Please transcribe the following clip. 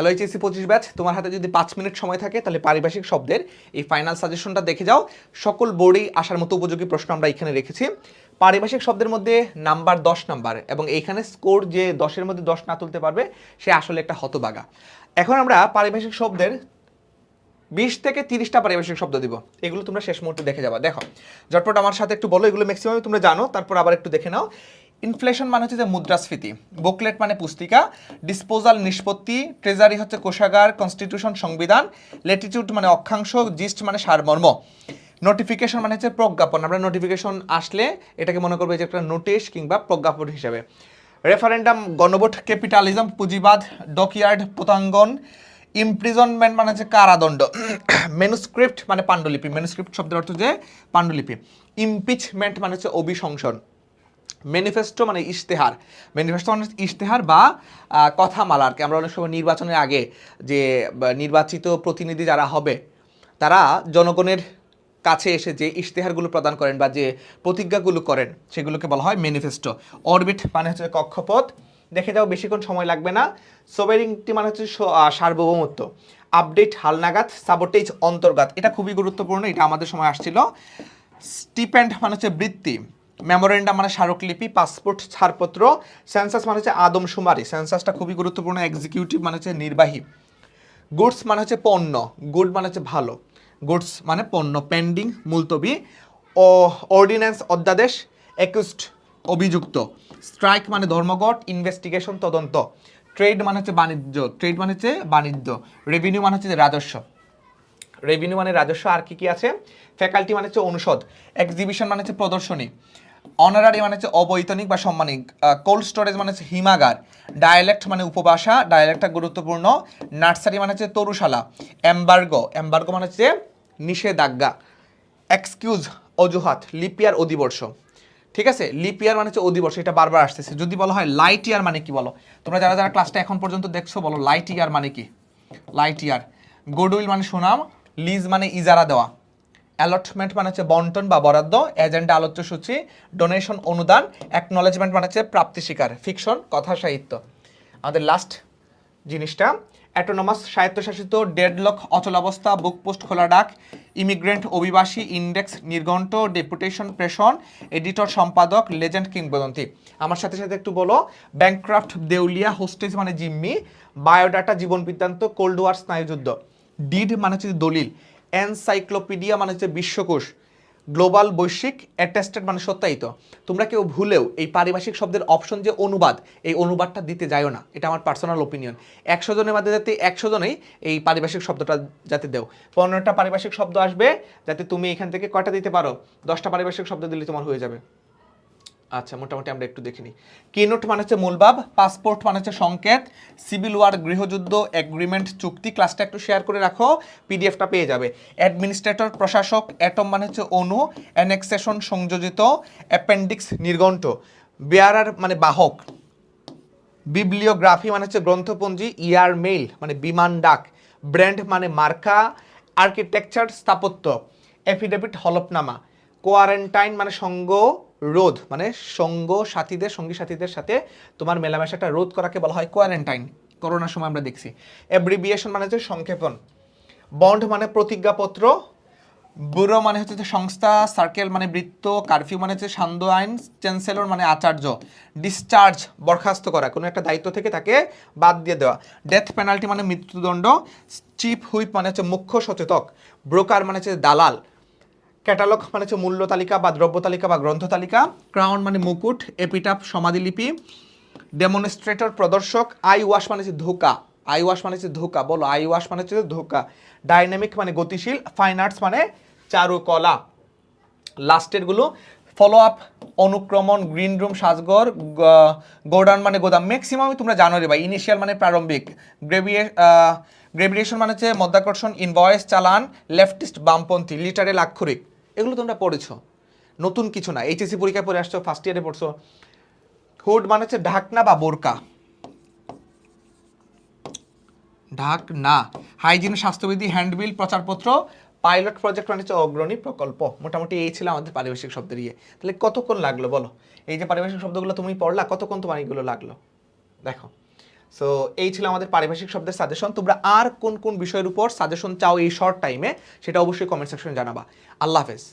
Hello HSC পঁচিশ batch তোমার হাতে যদি পাঁচ মিনিট সময় থাকে, তাহলে পারিভাষিক শব্দের এই ফাইনাল সাজেশনটা দেখে যাও। সকল বোর্ডেই আসার মতো উপযোগী প্রশ্ন আমরা এখানে রেখেছি। পারিভাষিক শব্দের মধ্যে নাম্বার দশ নাম্বার এবং এইখানে স্কোর যে দশের মধ্যে দশ না তুলতে পারবে, সে আসলে একটা হতবাগা। এখন আমরা পারিভাষিক শব্দের বিশ থেকে তিরিশটা পারিভাষিক শব্দ দিব। এগুলো তোমরা শেষ মুহূর্তে দেখে যাবা। দেখো, ঝটপট আমার সাথে একটু বলো, এগুলো ম্যাক্সিমাম তোমরা জানো, তারপর আবার একটু দেখে নাও। ইনফ্লেশন মানে হচ্ছে যে মুদ্রাস্ফীতি। বুকলেট মানে পুস্তিকা ডিসপোজাল নিষ্পত্তি ট্রেজারি হচ্ছে কোষাগার কনস্টিটিউশন সংবিধান লেটিটিউড মানে অক্ষাংশ জিস্ট মানে সারমর্ম। নোটিফিকেশন মানে হচ্ছে প্রজ্ঞাপন। আমরা নোটিফিকেশন আসলে এটাকে মনে করব যে একটা নোটিশ কিংবা প্রজ্ঞাপন হিসেবে। রেফারেন্ডাম গণভোট ক্যাপিটালিজম পুঁজিবাদ ডকইয়ার্ড পোতাঙ্গন ইমপ্রিজনমেন্ট মানে হচ্ছে কারাদণ্ড। মেনুস্ক্রিপ্ট মানে পাণ্ডুলিপি। মেনুস্ক্রিপ্ট শব্দের অর্থ যে পাণ্ডুলিপি। ইমপিচমেন্ট মানে হচ্ছে অভিশংসন। ম্যানিফেস্টো মানে ইশতেহার। ম্যানিফেস্টো মানে ইশতেহার বা আহ, কথামালা আর কি। আমরা অনেক সময় নির্বাচনের আগে যে নির্বাচিত প্রতিনিধি যারা হবে তারা জনগণের কাছে এসে যে ইশতেহারগুলো প্রদান করেন বা যে প্রতিজ্ঞাগুলো করেন সেগুলোকে বলা হয় ম্যানিফেস্টো অরবিট মানে হচ্ছে কক্ষপথ। দেখে যাও বেশিক্ষণ সময় লাগবে না। সোভেরিংটি মানে হচ্ছে সার্বভৌমত্ব। আপডেট হালনাগাদ সাবোটেজ অন্তর্গাত। এটা খুবই গুরুত্বপূর্ণ এটা আমাদের সময় আসছিল। স্টিপেন্ড মানে হচ্ছে বৃত্তি। মেমোরেন্ডাম মানে স্মারকলিপি, পাসপোর্ট, ছাড়পত্র, সেন্সাস মানে হচ্ছে আদমশুমারি সেন্সাসটা খুবই গুরুত্বপূর্ণ এক্সিকিউটিভ মানে হচ্ছে নির্বাহী। গুডস মানে হচ্ছে পণ্য গুড মানে হচ্ছে ভালো। গুডস মানে পণ্য পেন্ডিং মুলতবি ও অর্ডিন্যান্স অধ্যাদেশ একুস্ট অভিযুক্ত। স্ট্রাইক মানে ধর্মঘট ইনভেস্টিগেশন তদন্ত। ট্রেড মানে হচ্ছে বাণিজ্য ট্রেড মানে হচ্ছে বাণিজ্য। রেভিনিউ মানে হচ্ছে রাজস্ব। রেভিনিউ মানে রাজস্ব, আর কি কি আছে? ফ্যাকাল্টি মানে হচ্ছে অনুষদ। এক্সিবিশন মানে হচ্ছে প্রদর্শনী। অনারারি মানে হচ্ছে অবৈতনিক বা সম্মানিক কোল্ড স্টোরেজ মানে হচ্ছে হিমাগার ডায়ালেক্ট মানে উপভাষা ডায়ালেক্টটা গুরুত্বপূর্ণ নার্সারি মানে হচ্ছে তরুশালা এম্বার্গো এম্বার্গো মানে হচ্ছে নিষেধাজ্ঞা এক্সকিউজ অজুহাত লিপিয়ার অধিবর্ষ, ঠিক আছে? লিপিয়ার মানে হচ্ছে অধিবর্ষ, এটা বারবার আসতেছে, যদি বলা হয় লাইট ইয়ার মানে কি বলো? তোমরা যারা যারা ক্লাসটা এখন পর্যন্ত দেখছ বলো লাইট ইয়ার মানে কি? লাইট ইয়ার গুডউইল মানে সুনাম লিজ মানে ইজারা দেওয়া অ্যালটমেন্ট মানে হচ্ছে বন্টন বা বরাদ্দ এজেন্ডা আলোচ্য সূচি ডোনেশন অনুদান অ্যাকনলেজমেন্ট মানে হচ্ছে প্রাপ্তি স্বীকার ফিকশন কথা, সাহিত্য। আমাদের লাস্ট জিনিসটা অ্যাটোনমাস স্বায়ত্তশাসিত ডেডলক অচলাবস্থা বুক পোস্ট খোলা ডাক ইমিগ্রেন্ট অভিবাসী ইন্ডেক্স নির্ঘণ্ট ডেপুটেশন প্রেশন এডিটর সম্পাদক লেজেন্ড কিংবদন্তি। আমার সাথে সাথে একটু বলো ব্যাংক্রাফট দেউলিয়া হোস্টেজ মানে জিম্মি বায়োডাটা জীবন কোল্ড ওয়ার স্নায়ুযুদ্ধ। ডিড মানে হচ্ছে দলিল। এনসাইক্লোপিডিয়া মানে হচ্ছে বিশ্বকোষ, গ্লোবাল বৈশ্বিক অ্যাটেস্টেড মানে সত্যায়িত। তোমরা কেউ ভুলেও এই পারিভাষিক শব্দের অপশন যে অনুবাদ, এই অনুবাদটা দিতে যায়ও না। এটা আমার পার্সোনাল ওপিনিয়ন একশো জনের মধ্যে যাতে একশো জনেই এই পারিভাষিক শব্দটা যাতে দেও। পনেরোটা পারিভাষিক শব্দ আসবে, যাতে তুমি এখান থেকে কয়টা দিতে পারো? দশটা পারিভাষিক শব্দ দিলে তোমার হয়ে যাবে। আচ্ছা মোটামুটি আমরা একটু দেখে নিই। কিনোট মানে হচ্ছে মূলভাব পাসপোর্ট মানে হচ্ছে সংকেত সিভিল ওয়ার গৃহযুদ্ধ এগ্রিমেন্ট চুক্তি ক্লাসটা একটু শেয়ার করে রাখো পিডিএফটা পেয়ে যাবে। অ্যাডমিনিস্ট্রেটর প্রশাসক অ্যাটম মানে হচ্ছে অণু অ্যানেক্সেশন সংযোজিত অ্যাপেন্ডিক্স নির্ঘণ্ট বেয়ারার মানে বাহক। বিবলিওগ্রাফি মানে হচ্ছে গ্রন্থপঞ্জি ইয়ার মেইল মানে বিমান ডাক। ব্র্যান্ড মানে মার্কা আর্কিটেকচার স্থাপত্য। এফিডেভিট হলফনামা। কোয়ারেন্টাইন মানে সঙ্গ রোধ মানে সঙ্গ সাথীদের, সঙ্গী সাথীদের সাথে তোমার মেলামেশাটা রোধ করাকে বলা হয় কোয়ারেন্টাইন করোনার সময় আমরা দেখছি। অ্যাব্রিভিয়েশন মানে হচ্ছে সংক্ষেপণ। বন্ড মানে প্রতিজ্ঞাপত্র, ব্যুরো মানে হচ্ছে যে সংস্থা সার্কেল মানে বৃত্ত কারফিউ মানে হচ্ছে সান্ধ্য আইন চ্যান্সেলর মানে আচার্য। ডিসচার্জ বরখাস্ত করা, কোনো একটা দায়িত্ব থেকে তাকে বাদ দিয়ে দেওয়া। ডেথ পেনাল্টি মানে মৃত্যুদণ্ড চিফ হুইপ মানে হচ্ছে মুখ্য সচেতক। ব্রোকার মানে হচ্ছে দালাল। ক্যাটালগ মানে হচ্ছে মূল্য তালিকা বা দ্রব্য তালিকা বা গ্রন্থ তালিকা, ক্রাউন মানে মুকুট এপিটাপ সমাধিলিপি ডেমনস্ট্রেটর প্রদর্শক আই ওয়াশ মানে হচ্ছে ধোকা আই ওয়াশ মানে হচ্ছে ধোকা, বলো আই ওয়াশ মানে হচ্ছে ধোকা ডাইনামিক মানে গতিশীল ফাইন আর্টস মানে চারুকলা। লাস্টেরগুলো ফলো আপ অনুক্রমণ গ্রিন রুম সাজগর গোডাউন মানে গোদাম ম্যাক্সিমামই তোমরা জানো রে ইনিশিয়াল মানে প্রারম্ভিক গ্রেভিয়ে গ্রেভিয়েশন মানে হচ্ছে মধ্যাকর্ষণ ইনভয়েস চালান লেফটিস্ট বামপন্থী লিটারেল আক্ষরিক এগুলো তোমরা পড়েছো। নতুন কিছু না। এইচএসসি পরীক্ষায় পড়ে আসছো ফার্স্ট ইয়ারে পড়ছো। হুড মানে হচ্ছে ঢাকনা বা বোরকা। ঢাক না হাইজিন স্বাস্থ্যবিধি হ্যান্ডবিল প্রচারপত্র পাইলট প্রজেক্ট মানে হচ্ছে অগ্রণী প্রকল্প। মোটামুটি এই ছিল আমাদের পারিভাষিক শব্দের ইয়ে। তাহলে কতক্ষণ লাগল বলো? এই যে পারিভাষিক শব্দগুলো তুমি পড়লা, কতক্ষণ তোমার এইগুলো লাগল? দেখো। সো এই ছিল আমাদের পারিভাষিক শব্দের সাজেশন তোমরা আর কোন কোন বিষয়ের উপর সাজেশন চাও এই শর্ট টাইমে সেটা অবশ্যই কমেন্ট সেকশনে জানাবা। আল্লাহ হাফেজ।